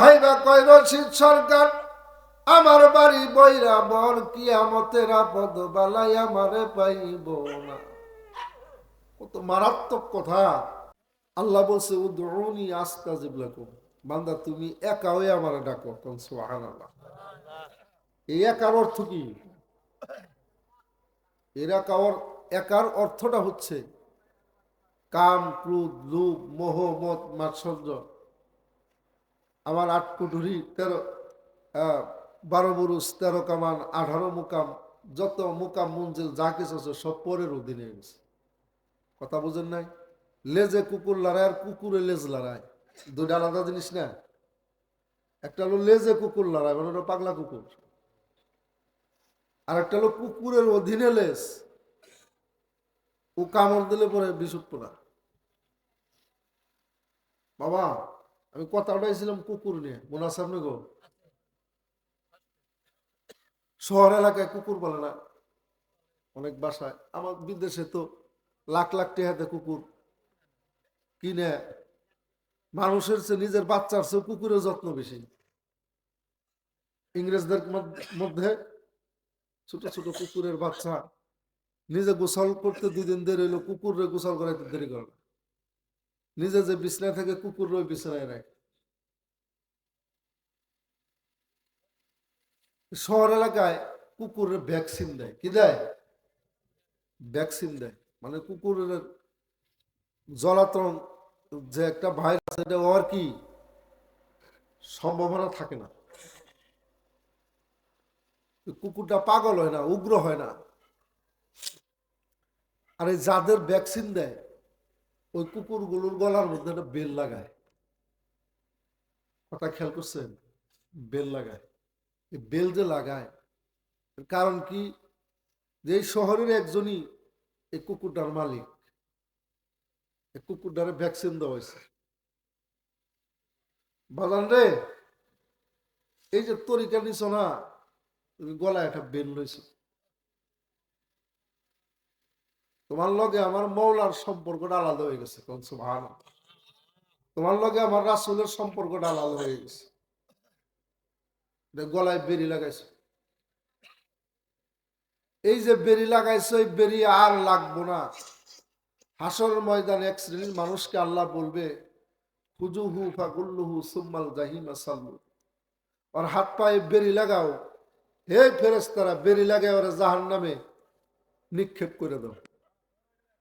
Viva কয় রশিদ সরকার, আমার বাড়ি বইরা বর কিয়ামতের আপদ বালাই আমারে পাইব না। কত মারাত্মক কথা। আল্লাহ বলছে উদরুনি আস্তাজিব লাকুম বান্দা, তুমি একা হয়ে আমার ডাকো, কোন সুবহানাল্লাহ। এই একার অর্থ কি? এরা কাওয়ার একার অর্থটা হচ্ছে কাম, ক্রোধ, লোভ, মোহ মত মাৎসর্য। আমার আট কুঠুরি তেরো বারো বুরুষ তেরো কামান, আঠারো মুকাম, যত মুকাম মঞ্জিল, যা কিছু আছে সব পরের অধীনে গেছে কথা বুঝেন নাই? লেজে কুকুর লড়ায় আর কুকুরে লেজ লড়ায় দুটা আলাদা জিনিস না? একটা হলো লেজে কুকুর লড়ায় মানে ওটা পাগলা কুকুর। আর একটা হলো কুকুরের অধীনে লেজ। ও কামড় দিলে পরে বিশুদ্ধ না। বাবা আমি কথা উঠাইছিলাম কুকুর নিয়ে। মনে আছে আপনি গো। শহর এলাকায় কুকুর বলে না। অনেক বাসায়। আমার বিদেশে তো লাখ লাখ টেহাতে কুকুর কিনে। মানুষের চেয়ে নিজের বাচ্চার চেয়ে কুকুরের যত্ন বেশি। ইংরেজদের মধ্য- ছোট ছোট কুকুরের বাচ্চা নিজে গোসল করতে দুই দিন দেরি হইল কুকুরে গোসল করাইতে দেরি করে নিজে যে বিছনায় থাকে কুকুর ওই বিছনায় রাখে। শহর এলাকায় কুকুরের ভ্যাকসিন দেয়। কি দেয়? ভ্যাকসিন দেয়। মানে কুকুরের জলাতন যে একটা ভাইরাস এটা আর কি সম্ভাবনা থাকে না। কুকুরটা পাগল হয় না, উগ্র হয় না। আর যাদের ভ্যাকসিন দেয় ওই কুকুরগুলোর গলার মধ্যে একটা বেল লাগায়। কথা খেয়াল করছেন? বেল লাগায়। এই বেল যে লাগায় কারণ কি? যে শহরের একজনই এই কুকুরটার মালিক। এই কুকুরটারে ভ্যাকসিন দেওয়া হয়েছে। বাজান রে, এই যে তরিকা নিছ না, গলায় একটা বেল লইছো তোমার লগে আমার মৌলার সম্পর্কটা আলাদা হয়ে গেছে, কোন সুবহান তোমার লগে আমার রাসূলের সম্পর্কটা আলাদা হয়ে গেছে। গলায় বেরি লাগাইছো। এই যে বেরি লাগাইছো, এই বেরি আর লাগবো না। হাসর ময়দানে এক শ্রেণির মানুষকে আল্লাহ বলবে, হুজুহু ফাগুল্লুহু সুম্মাল জাহিমা সাল্লু। আর হাত পায়ে বেরি লাগাও। হে ফেরেস্তারা বেরি লাগায় ওরা জাহান নামে নিক্ষেপ করে দাও।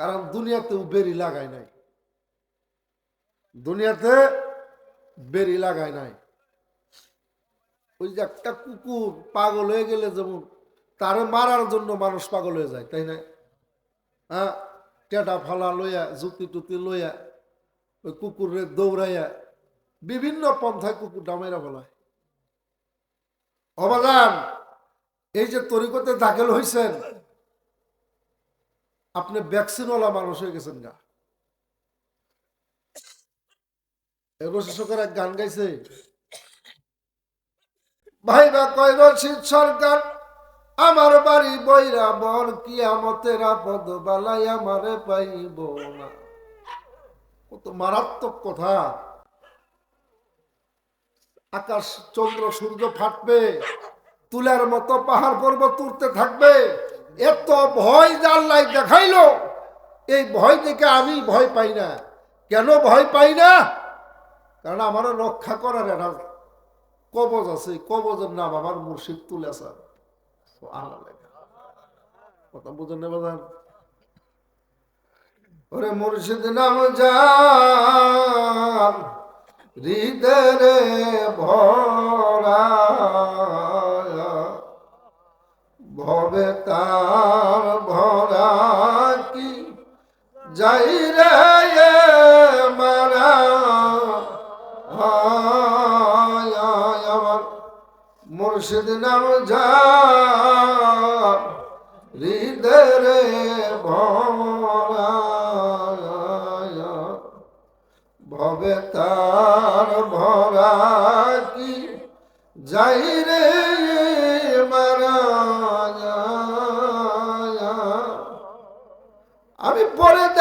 কারণ দুনিয়াতেও বেরি লাগায় নাই। দুনিয়াতে বেরি লাগায় নাই। ওই যে একটা কুকুর পাগল হয়ে গেলে যেমন তারে মারার জন্য মানুষ পাগল হয়ে যায়, তাই না? হ্যাঁ? টেটা ফালা লইয়া, জুতি টুতি লইয়া, ওই কুকুরে দৌড়াইয়া, বিভিন্ন পন্থায় কুকুর ডামেরা ফেলায়। অবাদান, এই যে তরিকতে দাখিল হয়েছেন আপনি ভ্যাকসিনওয়ালা মানুষ হয়ে গেছেন গা। এক গান গাইছে। ভাই বা কয় রশিদ সরকার আমার বাড়ি বইরা বর কিয়ামতের আপদ বালাই আমারে পাইব না। কত মারাত্মক কথা। আকাশ, চন্দ্র, সূর্য ফাটবে, তুলার মতো পাহাড় পর্বত তুলতে থাকবে। এত ভয় জানলাই দেখাইলো, এই ভয় থেকে আমি ভয় পাই না। কেন ভয় পাই না? কারণ আমার রক্ষা করার একটা কবজ আছে কবজের নাম আমার মুর্শিদ তুলে স্যার কথা বুঝেন না ওরে মুর্শিদ নাম যান হৃদরে ভরা ভবে তার ভরা কি? যাই রে মারা আমার মুর্শিদ নাম যা হৃদরে ভরা ভবে তার ভরা কি? যাই রে মারা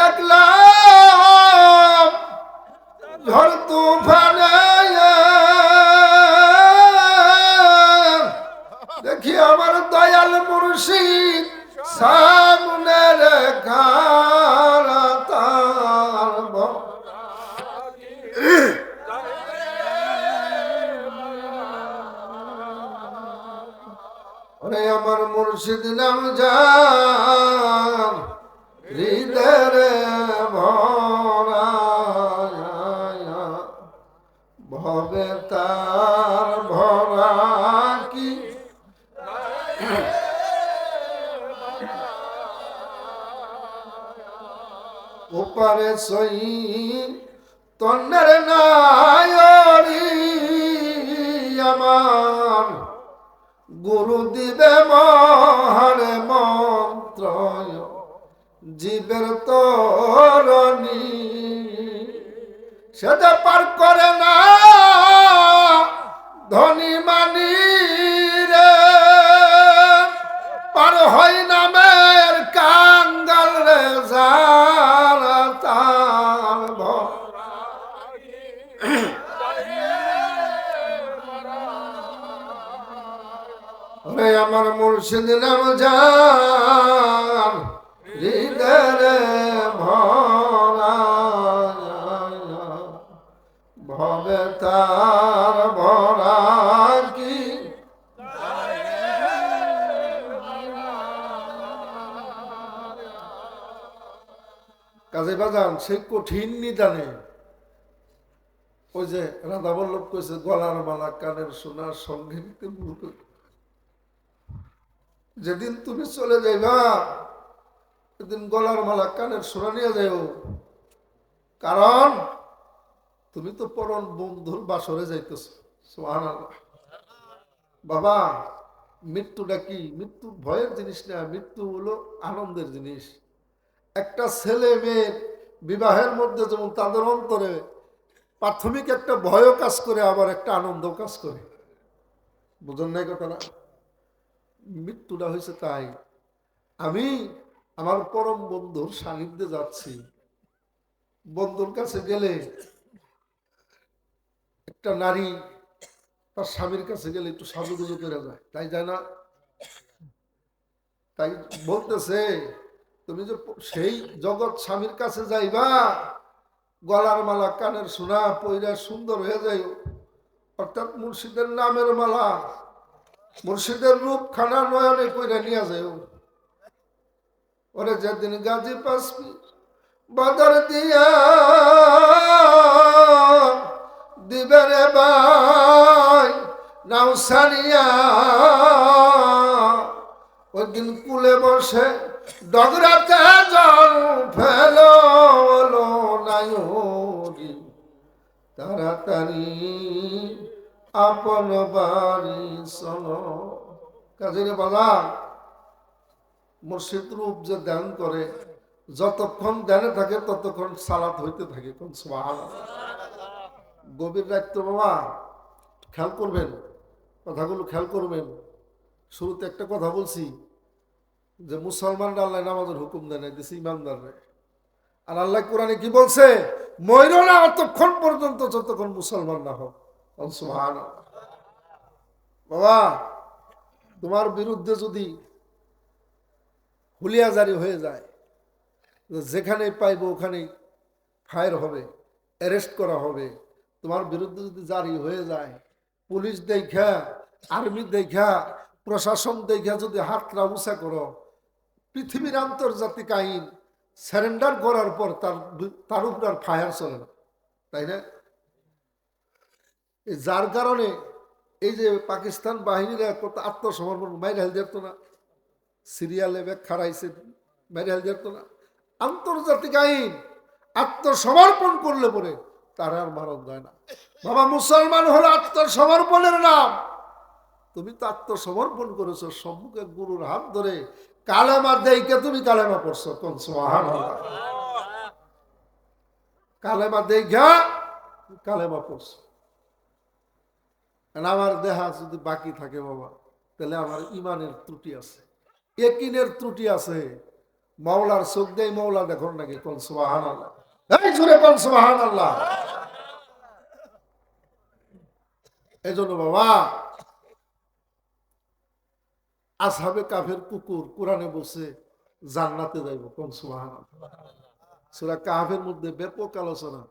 রাখলাম ঝড় তুফানে। দেখি আমার দয়াল মুর্শিদ সামনে রেখা আমার মুর্শিদ নাম যা। ভবে তার ভরা কি? ওপারে সই তন্নের নায়রি আমার। গুরু দিবে মহারে মন্ত্র জীবের তরণী। সেটা পার করে না, ধনী মানি রে। পার হয় নামের কাঙ্গাল রে তার ভরা। আমার মুর্শিদ নাম যান কাজে বাজান, সে কঠিন নিদানে ওই যে রাধা বল্লভ কইছে, গলার মালা কানের সোনার সঙ্গে নিতে যেদিন তুমি চলে যাইবা, সেদিন গলার মালা কানের সোনা নিয়ে যাইও কারণ তুমি তো পরম বন্ধুর বাসরে যাইতেছ বাবা, মৃত্যুটা কি? মৃত্যু ভয়ের জিনিস না, মৃত্যু হলো আনন্দের জিনিস। একটা ছেলে মেয়ের বিবাহের মধ্যে যেমন তাদের অন্তরে প্রাথমিক একটা ভয়ও কাজ করে, আবার একটা আনন্দ কাজ করে। বুঝুন নাই কথাটা? মৃত্যুটা হয়েছে তাই। আমি আমার পরম বন্ধুর সান্নিধ্যে যাচ্ছি। বন্ধুর কাছে গেলে একটা নারী তার স্বামীর কাছে গেলে একটু সাজুগুজু করে যায়। তাই যায় না? তাই বলতেছে তুমি যে সেই জগৎ স্বামীর কাছে যাইবা, গলার মালা, কানের সোনা পইরা সুন্দর হয়ে যাই অর্থাৎ মুর্শিদের নামের মালা, মুর্শিদের রূপ খানা নয়নে কইরা নিয়ে যায় ওরে যেদিন গাজী পাসবি বাজার দিয়া দিবে রে ভাই, নাও সারিয়া ওই দিন কুলে বসে ডগরাতে জল ফেলো নাই তাড়াতাড়ি আপন বাড়ি চলো। কাজে বাজার মুর্শিদ রূপ যে ধ্যান করে, যতক্ষণ ধ্যানে থাকে ততক্ষণ সালাত হইতে থাকে, কোন। গভীর রাখতো বাবা, খেয়াল করবেন, কথাগুলো খেয়াল করবেন। শুরুতে একটা কথা বলছি যে মুসলমানরা আল্লাহ নামাজের হুকুম দেয় না দিছে ইমানদাররা আর আল্লাহ কোরআনে কি বলছে? ময়ূর না অতক্ষণ পর্যন্ত যতক্ষণ মুসলমান না হোক। বাবা, তোমার বিরুদ্ধে যদি হুলিয়া জারি হয়ে যায় যেখানে পাইব ওখানেই ফায়ার হবে, অ্যারেস্ট করা হবে। তোমার বিরুদ্ধে যদি জারি হয়ে যায়, পুলিশ দেখা আর্মি দেখা প্রশাসন দেখা যদি হাতটা উঁচা করো পৃথিবীর আন্তর্জাতিক আইন স্যারেন্ডার করার পর তার তার উপর আর ফায়ার চলে না, তাই না? যার কারণে এই যে পাকিস্তান বাহিনীরা আত্মসমর্পণ মাইরে হেল না। সিরিয়ালে ব্যাগ খারাইছে মাইরে হেল না। আন্তর্জাতিক আইন আত্মসমর্পণ করলে পরে তার আর মারণ যায় না। বাবা, মুসলমান হলো আত্মসমর্পণের নাম। তুমি তো আত্মসমর্পণ করেছ, সম্মুখে গুরুর হাত ধরে কালেমা দেইকে তুমি কালেমা পড়ছো, কোন সুবহানাল্লাহ। কালেমা দেখা কালেমা পড়ছো। আমার দেহা যদি বাকি থাকে বাবা, তাহলে আমার ইমানের ত্রুটি আছে। একিনের ত্রুটি আছে। মাওলার চোখ দেয় মাওলা দেখুন নাকি, কোন আল্লাহ এই জুড়ে কোন সুবাহান আল্লাহ এই জন্য বাবা আসহাবে কাফের কুকুর কোরআনে বসে জান্নাতে যাইব কোন সুবাহান সুরা কাফের মধ্যে ব্যাপক আলোচনা।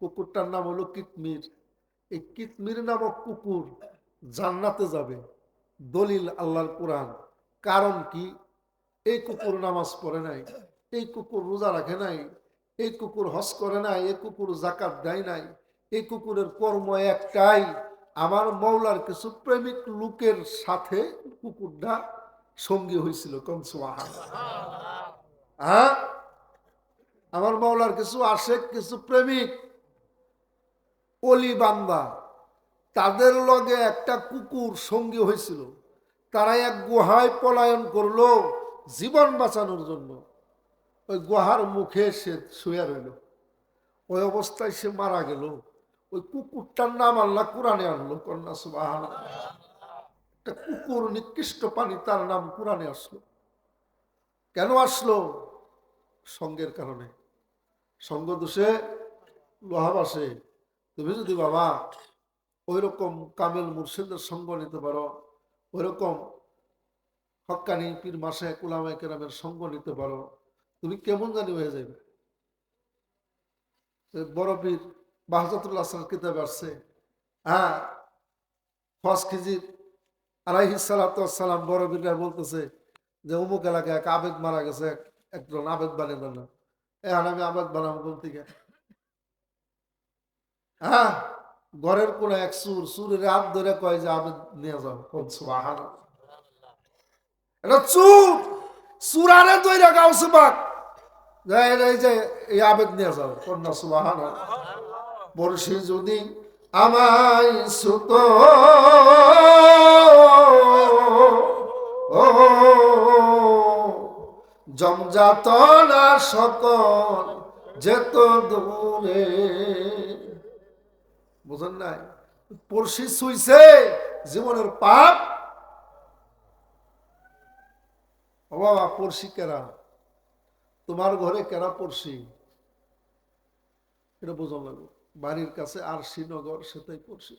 কুকুরটার নাম হলো কিতমির। এই কিতমির নামক কুকুর জান্নাতে যাবে। দলিল আল্লাহর কোরআন। কারণ কি? এই কুকুর নামাজ পড়ে নাই, এই কুকুর রোজা রাখে নাই, এই কুকুর হস করে নাই, এই কুকুর জাকাত দেয় নাই, এই কুকুরের কর্ম একটাই। আমার মৌলার কিছু প্রেমিক লোকের সাথে কুকুরটা সঙ্গী হয়েছিল কনসুয়াহা হ্যাঁ? আমার মৌলার কিছু আশেক, কিছু প্রেমিক, অলি বান্দা, তাদের লগে একটা কুকুর সঙ্গী হয়েছিল। তারা এক গুহায় পলায়ন করল জীবন বাঁচানোর জন্য। ওই গুহার মুখে সে শুয়ে রইল। ওই অবস্থায় সে মারা গেল। ওই কুকুরটার নাম আল্লাহ কোরআনে আনলো, কন্যা সুবাহ একটা কুকুর নিকৃষ্ট পানি তার নাম কোরআনে আসলো। কেন আসলো? সঙ্গের কারণে। সঙ্গ দোষে লোহাবাসে তুমি যদি বাবা ওই রকম কামেল মুর্শিদের সঙ্গ নিতে পারো ওই রকম হক্কানি পীর মাসে কুলামায় কেরামের সঙ্গ নিতে পারো, তুমি কেমন জানি হয়ে যাবে বড় পীর বাহজাতুল্লাহ আসলাম কিতাবে আসছে। হ্যাঁ ফস খিজির বড় পীররা বলতেছে যে, অমুক এলাকায় এক আবেদ মারা গেছে একজন আবেদ বানিয়ে আমি আবেদ বানাবো কোন থেকে? হ্যাঁ ঘরের কোন এক সুর, সুরের হাত ধরে কয় যে আবেদ নিয়ে যাও। কোন সুবাহান এটা চুর সুরারে দইরা গাও সুবাক এই যে, এই আবেদ নিয়ে যাও কন্যা সুবাহান বর্ষি যদি আমায় সুত জমজাত না সকল যেত দূরে। বুঝেন নাই? পড়শি শুইছে, জীবনের পাপ। বাবা, পড়শি কেরা? তোমার ঘরে কেরা পড়শি? এটা বোঝা লাগবে। বাড়ির কাছে আর শ্রীনগর সেটাই পড়শি